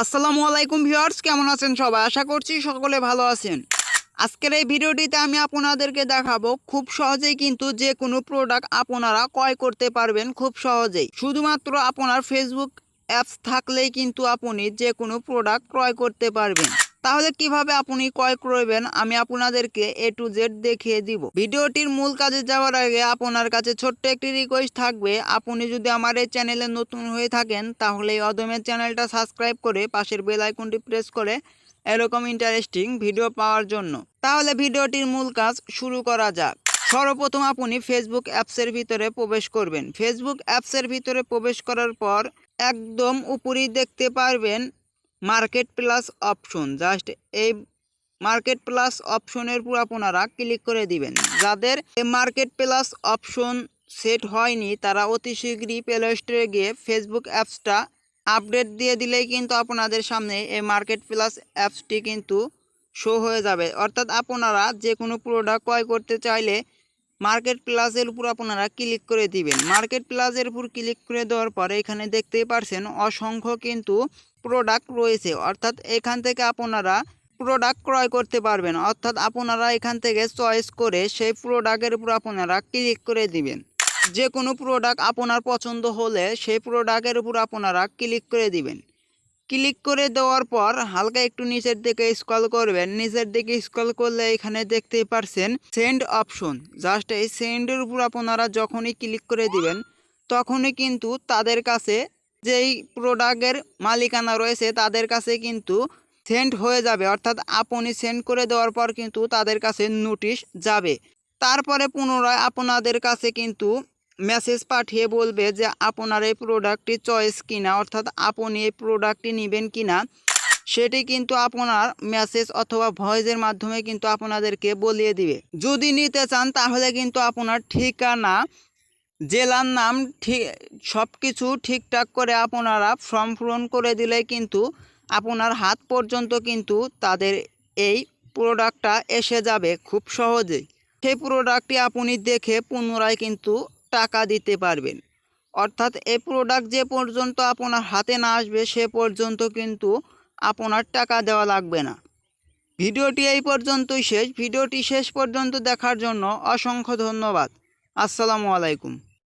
আসসালামু আলাইকুম ভিউয়ার্স, কেমন আছেন সবাই? আশা করছি সকলে ভালো আছেন। আজকের এই ভিডিওটিতে আমি আপনাদেরকে দেখাবো খুব সহজেই কিন্তু যে কোনো প্রোডাক্ট আপনারা ক্রয় করতে পারবেন খুব সহজেই। শুধুমাত্র আপনার ফেসবুক অ্যাপস থাকলেই কিন্তু আপনি যে কোনো প্রোডাক্ট ক্রয় করতে পারবেন। তাহলে কীভাবে আপনি ক্রয় করবেন? আমি আপনাদেরকে এ টু জেড দেখিয়ে দিব। ভিডিওটির মূল কাজে যাওয়ার আগে আপনার কাছে ছোট্ট একটি রিকোয়েস্ট থাকবে। আপনি যদি আমার এই চ্যানেলে নতুন হয়ে থাকেন, তাহলে অদমের চ্যানেলটা সাবস্ক্রাইব করে পাশের বেল আইকনটি প্রেস করে এরকম ইন্টারেস্টিং ভিডিও পাওয়ার জন্য। তাহলে ভিডিওটির মূল কাজ শুরু করা যাক। সর্বপ্রথম আপনি ফেসবুক অ্যাপসের ভিতরে প্রবেশ করবেন। ফেসবুক অ্যাপসের ভিতরে প্রবেশ করার পর একদম উপরেই দেখতে পারবেন মার্কেট প্লাস অপশন, জাস্ট এই মার্কেট প্লাস অপশনের উপর আপনারা ক্লিক করে দিবেন। যাদের মার্কেট প্লাস অপশন সেট হয়নি, তারা অতি শীঘ্রই প্লে স্টোরে গিয়ে ফেসবুক অ্যাপসটা আপডেট দিয়ে দিলেই কিন্তু আপনাদের সামনে এই মার্কেট প্লাস অ্যাপসটি কিন্তু শো হয়ে যাবে। অর্থাৎ আপনারা যে কোনো প্রোডাক্ট ক্রয় করতে চাইলে মার্কেট প্লাসের উপর আপনারা ক্লিক করে দিবেন। মার্কেট প্লাসের উপর ক্লিক করে দেওয়ার পরে এখানে দেখতেই পারছেন অসংখ্য কিন্তু প্রোডাক্ট রয়েছে। অর্থাৎ এখান থেকে আপনারা প্রোডাক্ট ক্রয় করতে পারবেন। অর্থাৎ আপনারা এখান থেকে চয়েস করে সেই প্রোডাক্টের উপর আপনারা ক্লিক করে দিবেন। যে কোনো প্রোডাক্ট আপনার পছন্দ হলে সেই প্রোডাক্টের উপর আপনারা ক্লিক করে দিবেন। ক্লিক করে দেওয়ার পর হালকা একটু নিচের দিকে স্ক্রল করবেন। নিচের দিকে স্ক্রল করলে এখানে দেখতেই পারছেন সেন্ড অপশন জাস্ট এই সেন্ডের উপর আপনারা যখনই ক্লিক করে দিবেন, তখনই কিন্তু তাদের কাছে যেই প্রোডাক্টের মালিকানা রয়েছে, তাদের কাছে কিন্তু সেন্ড হয়ে যাবে। অর্থাৎ আপনি সেন্ড করে দেওয়ার পর কিন্তু তাদের কাছে নোটিশ যাবে। তারপরে পুনরায় আপনাদের কাছে কিন্তু মেসেজ পাঠিয়ে বলবে যে, আপনার এই প্রোডাক্টটি চয়েস কিনা? অর্থাৎ, আপনি এই প্রোডাক্টটি নেবেন কিনা? সেটি কিন্তু আপনার মেসেজ অথবা ভয়েসের মাধ্যমে কিন্তু আপনাদেরকে বলিয়ে দিবে। যদি নিতে চান, তাহলে কিন্তু আপনার ঠিকানা, জেলার নাম ঠিক সব কিছু ঠিকঠাক করে আপনারা ফর্ম পূরণ করে দিলে কিন্তু আপনার হাত পর্যন্ত কিন্তু তাদের এই প্রোডাক্টটা এসে যাবে খুব সহজেই। সেই প্রোডাক্টটি আপনি দেখে পুনরায় কিন্তু টাকা দিতে পারবেন। অর্থাৎ এই প্রোডাক্ট যে পর্যন্ত আপনার হাতে না আসবে, সে পর্যন্ত কিন্তু আপনার টাকা দেওয়া লাগবে না। ভিডিওটি এই পর্যন্তই শেষ। ভিডিওটি শেষ পর্যন্ত দেখার জন্য অসংখ্য ধন্যবাদ। আসসালামু আলাইকুম।